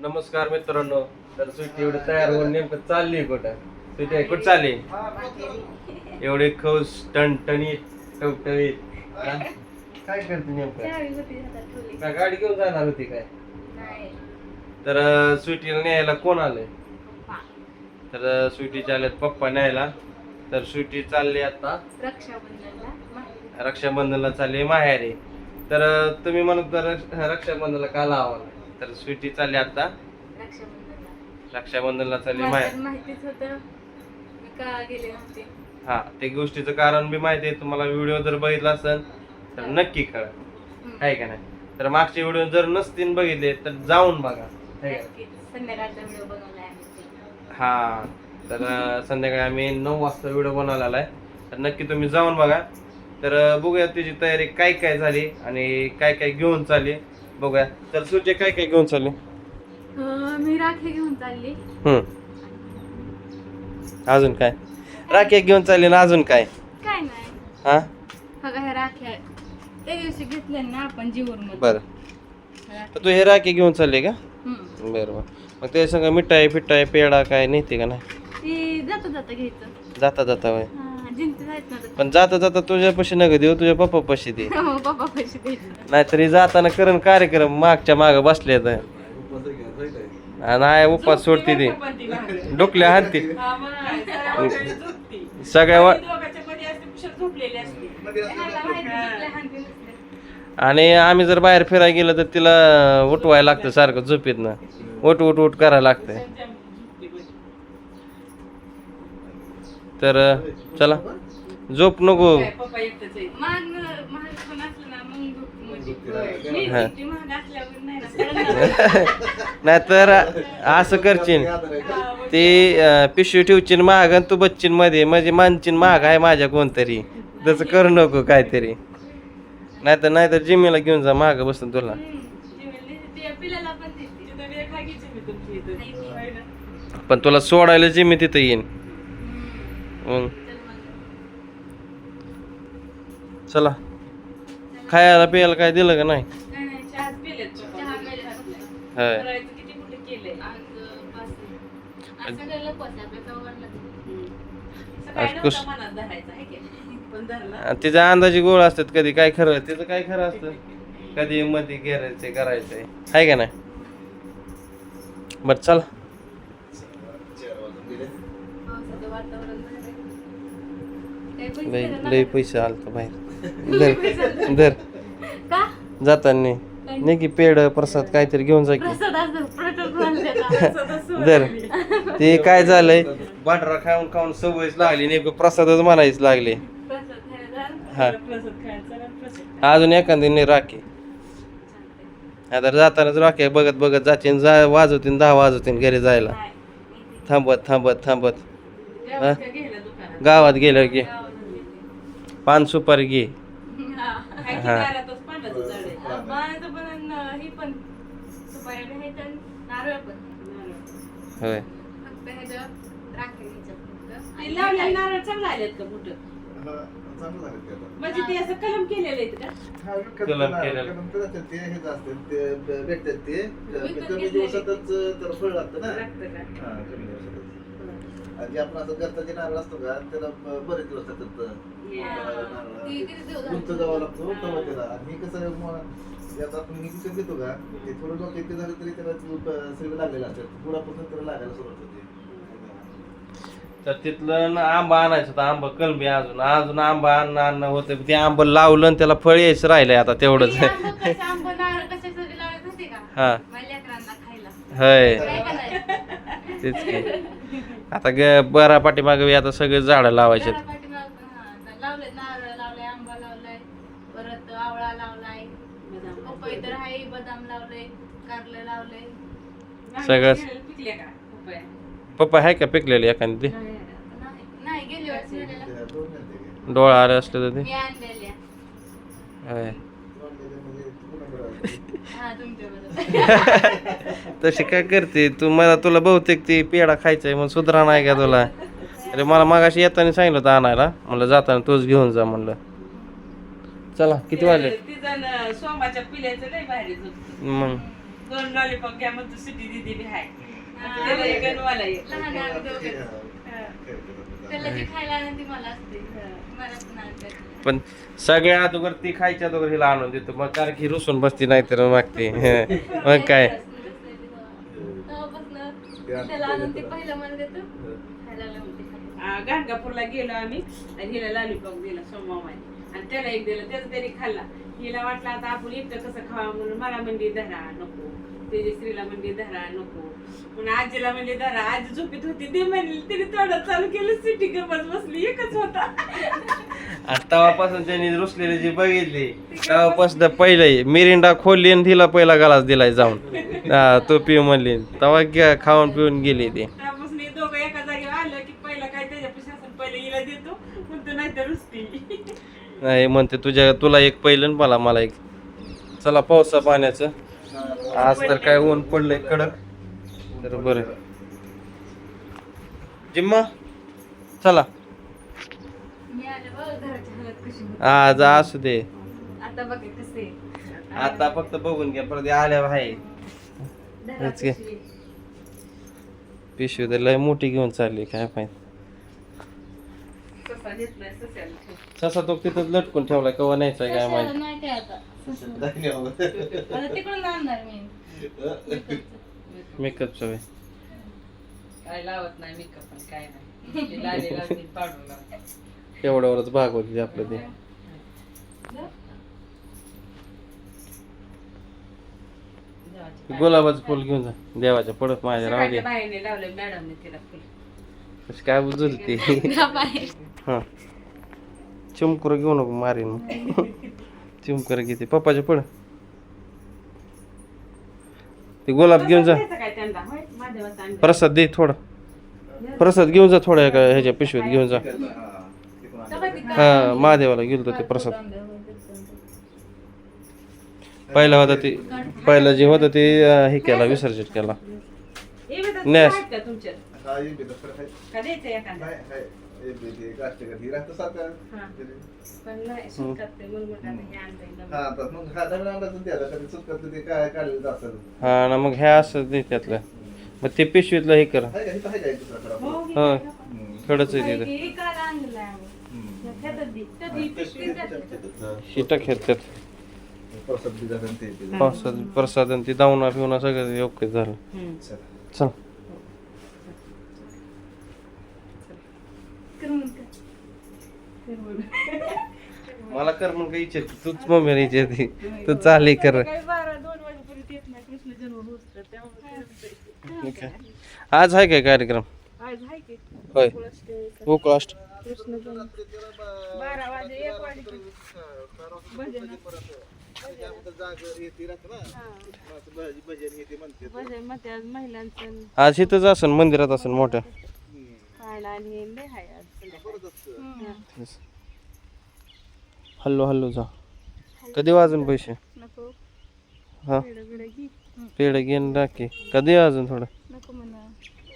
नमस्कार मित्रांनो तर सुट्टी एवढी तयार होऊन नेमकं चालली कुठं सुट्टी कुठं चालली एवढे खौस टणटणीत टवटवीत हा? काय करते नेमकं चावी होती हातात ठेवली. काय गाडी घेऊन जाणार होती काय नाही. तर अं, स्वीटीला न्यायला कोण आलंय पप्पा. तर अं, आल्यात पप्पा न्यायला तर स्वीटी चालली आता रक्षाबंधनला माहिती. रक्षाबंधनला चालली माहेरी तर अं, तुम्ही म्हणत तर रक्षाबंधनला का लावाला तर स्वीटी चालली आता. रक्षाबंधनला. चालली तर माहितीच होतं. मी का गेले नव्हते. हा ते गोष्टीचं कारण बी माहिती आहे. तुम्हाला व्हिडिओ जर बघितला असेल तर नक्की कळा. आहे का नाही? तर मागचे व्हिडिओ जर नसतील बघितले तर जाऊन बघा. संध्याकाळचा व्हिडिओ. हा तर संध्याकाळी आम्ही नऊ वाजता व्हिडिओ बनवलेला आहे. तर नक्की तुम्ही जाऊन बघा. तर बघूया त्याची तयारी काय काय झाली आणि काय काय घेऊन चालली. बघूया. तर सुचे काय काय घेऊन चालली? मी राखी घेऊन चालली. हम्म. अजून काय? राखी घेऊन चालली ना अजून काय? काय नाही. हा? बघा ह्या राख्या त्या दिवशी घेतल्या ना आपण जीवर बरं. तर तू हे राखी घेऊन चालली का? ती बरं बरं. मग ते संग मिठाई फिटाई पेढा काय नेते का नाही? जाता जाता घ्यायचं. जाता जाता वय हा, जिंकते ना पण जाता जाता तुझ्यापाशी नका देऊ तुझ्या पप्पा पाशी दे. हो, पप्पा पैसे द्यायचे नाहीतरी जाताना करण कार्यक्रम मागच्या माग बसले तर. नाही उपास सोडते ते. डोकल्या हाती सगळ्या वा- आणि आम्ही जर बाहेर फिरायला गेलो तर तिला उठवायला लागतं सारखं झोपीत ना उठ उठ उठ करायला लागतंय तर चला झोप नको महाग न- महाग पण असलं ना मग दुखतं म्हणजे. मी हा. दुखते महाग असल्यावर नाही ना कळलं ना. नाहीतर असं करशील ते पिशवी ठेवशील महाग आणि तू बच्चीन मध्ये. म्हणजे मानचीन महाग आहे माझ्या कोणतरी. तसं करू नको काहीतरी. नाहीतर नाहीतर जिम्मीला घेऊन जा महाग बसून तुला. पण. नाही तुला सोडायला जिम्मी तिथं येईन. मग. चल. खायला प्यायला काय दिलं का नाही? तिचा अंदाजी गोळ असतात कधी काय खरं तिचं काय खरं असतं? कधी मध्ये घेरायचंय करायचंय. आहे का नाही? बर चला पावसाचं वातावरण झालंय. काय पैसे लय लय लागले? पैसे आलत बाहेर. धर धर. का? जाताना. नाही की पेड प्रसाद काहीतरी घेऊन जा की. धर. ते काय झालंय? बाटरा खाऊन खाऊन सवयच लागली नेमकं प्रसादच म्हणायच लागले. हा. अजून एखादी राखी. आता जातानाच राखी बघत बघत जातीन जा वाजवतीन दहा वाजवतीन घरी जायला. नाही. थांबत थांबत थांबत. गावात हा? गेलं की. पान सुपारी घे हा. हा पानाचं पण आणि ही पण. सुपाऱ्या बी आहेत आणि नारळ पण. होय. फक्त ह्याचं राखी घ्यायचं फक्त. आणि लावलेले मिठाई. नारळ चांगले आलेत का मोठं म्हणजे ते असं कलम केलेलं आहेत का? कलम केलेलं. ते हेच असते ते ब- भेटतात ते. विकत कमी घेतलेले. दिवसातच त्याला फळ लागतं ना. लागतं का हा, कमी दिवसातच. आणि जे आपण असं घरचा जे नारळ असतो का त्याला बरेच दिवस लागतात हा. उंच जावं लागतो तेव्हा त्याला. आणि हे कसं म- आता आपण विकत घेतो का ते थोडं डोक्यात ते झालं तरी त्याला सगळं लागलेलं असतं. पुढापासून त्याला लागायला सुरुवात होते. तर तिथलं ना आंबा आणायचं होतं आंबा कलबी अजून अजून आंबा आणणं आणणं होतं. ते आंबा लावलं आणि त्याला फळ यायचं राहिलंय आता तेवढंच. हे आंबं कसं आंबं नारळ कशासाठी लावत होते का? हा. माझ्या लेकरांना खायला. होय? तेच की. आता ग बरा पाठीमागे आता सगळे झाडं लावायचे घरा पाठीमागं पण हा, आता लावले नारळ लावलाय आंबा लावलाय परत आवळा लावलाय पपई तर आहे बदाम लावलंय कारलं लावलंय सगळंच. पिकले का पपया? पप्पा आहे का पिकलेली एखादी नाही गेली वर्षी? डोळा आले असले तर ते आणलेल्या तशी काय करते? तू मला तुला बहुतेक ती पेढा खायचाय मग सुधरा नाही का तुला? अरे मला मागाशी येताना सांगितलं होतं आणायला. म्हणलं जाताना तूच घेऊन जा म्हणलं. चला किती वाजले? ते जण सोमाच्या पिल्याचं लय भारी झोपतं. मग? दोन लॉलीपॉप घ्या मग तू सुट्टी दिदी बी हाय. त्याला एक आणि मला एक लहान आहे आम्ही दोघे. हा. त्याला जी खायला आणून ती मला असते. मला पण आणते. पण सगळ्या अगोदर ती खायच्या अगोदर हिला आणून देतो. मग कारण की रुसून बसती नाही तर मागते. मग काय? त्याला आणून ते पहिलं मला देतो. खायला ते खाते. आ, गाणगापूरला गेलो आम्ही. आणि हिला लॉलीपॉप दिला सोमवारी आणि त्याला एक दिलं त्याचं त्याने खाल्ला. हिला वाटलं आता आपण एकटं कसं खावा म्हणून मला म्हणली धरा नको. स्त्रीला म्हणली धरा नको. म्हणून आजीला म्हणली धरा. आजी झोपीत होती. ते म्हणली तिने तोंडात चालू केलं सिटी गप्पच बसली एकच होता. आणि तेव्हापासून त्यांनी रुसलेली जी बघितली तेव्हापासून पहिलं मिरिंडा खोलली आणि तिला पहिला गलास दिलाय जाऊन. तो पिऊ म्हणली तेव्हा गे- खाऊन पिऊन गेली ती त्यापासून हे दोघं एका जागी आलं की पहिला काय त्याच्यापाशी असं पहिलं हिला देतो म्हणतो नाही तर रुसती नाही म्हणते तुझ्या तुला एक पहिलं मला मला एक. चला पावसा पाण्याचं. आज तर काय ऊन पडलंय कडक. तर बरं. जिम्मा चला. आज असू दे. आता फक्त बघून घ्या परत आल्या आहे. पिशवी. तर लय मोठी घेऊन चालली काय माहीत कसा घेतलाय सस्याला तसा तो तिथं लटकून ठेवलाय कवा न्यायचा काय माहीत? नाही काय आता? आता तिकडून आणणार मी. मेकअपचा वे काय लावत नाही मेकअप पण काय नाही. लाली पाडून एवढ्यावरच भाग होती आपलं ते. गुलाबाचं फुल घेऊन जा. देवाच्या पडत माझ्या राहू दे. सकाळच्या बाहेरने लावलंय मॅडमने तिला फुल. कशी काय बुजलती हा. चिमकुर घेऊ नको मारीन. चिमकुर घेते. पप्पाच्या पड ते गुलाब घेऊन जा. प्रसाद दे थोडा. प्रसाद घेऊन जा थोडा एका ह्याच्या पिशवीत घेऊन जा. हा महादेवाला गेलो ते प्रसाद. पहिला होता ते पहिलं जे होतं ते हे केला विसर्जित केला. नेस. हा. ना मग ह्या असं दे त्यातलं. मग ते पिशवीतलं हे कर. हो, हे? खडच आहे तिथं. शिटा खेळतात. पावसात प्रसाद आणि ते दावणा फिवणा सगळं योग्य झालं. चल. मला कर मग काही इच्छा. तूच मम्मी इच्छा तू. चालली कर. आज आहे काय कार्यक्रम? आज आहे की. होय. हो कास्ट कृष्ण जन्म. बारा वाजे एक वाजे भजनमध्ये आज महिलांचं आज इथंच असन मंदिरात असन मोठं खायला आणि हे लय आहे आज संध्याकाळी. हल्लो हल्लो जा. कधी वाजून पैसे? नको. हा? बिडं घे. पेड घेऊन टाकी. कधी अजून थोडं? नको म्हणा.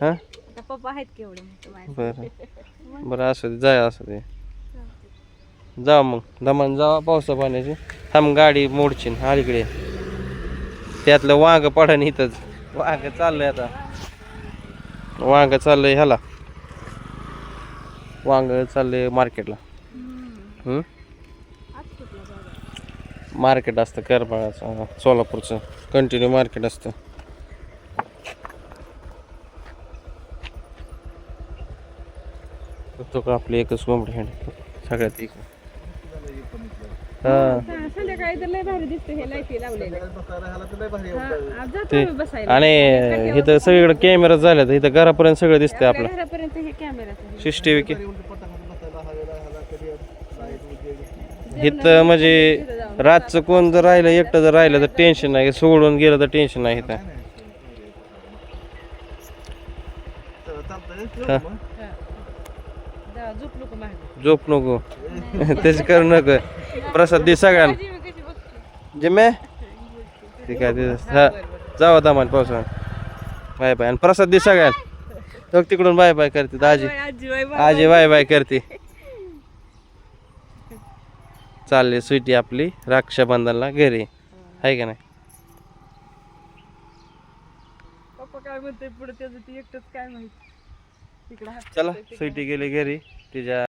हा? आता पप्पा आहेत केवढे बरं. बरं असं दे जाय असं दे. जा मग. दमान जावा पावसा पाण्याची. थांब गाडी मोडची अलीकडे त्यातलं वाघ पडन इथंच. वाघ चाललंय आता. वाघ चाललंय ह्याला. वांग चाललंय मार्केटला. मार्केट असतं करमाळाचं सोलापूरचं. कंटिन्यू मार्केट असतं. तो का आपली एकच कोंबडी सगळ्यात एक हा संध्याकाळी तर लय भारी दिसते हे लाईटी लावलेले ते आणि इथं सगळीकडे कॅमेरा झाले तर इथं घरापर्यंत सगळं दिसतंय आपलं. घरापर्यंत हे कॅमेरा सीसीटीव्ही इथं म्हणजे रातचं कोण जर राहिलं एकटं जर राहिलं तर टेन्शन नाही. सोडून गेलं तर टेन्शन नाही इथं. हा. झोप नको मागे. झोप नको. त्याची करू नको. प्रसाद दे सगळ्यांना. जिम्मे? ठीक आहे ते हा जावा दामान पावसा बाय बाय. आणि प्रसाद दे सगळ्यांना. बघ तिकडून बाय बाय करते दाजी. आजी बाय बाय. करते. चालली सुटी आपली रक्षाबंधनला घरी. आहे का नाही? पप्पा काय म्हणते पुढे त्याचं ती एकटंच काय माहिती? इकडे हात चला स्वीटी गेली घरी. तिच्या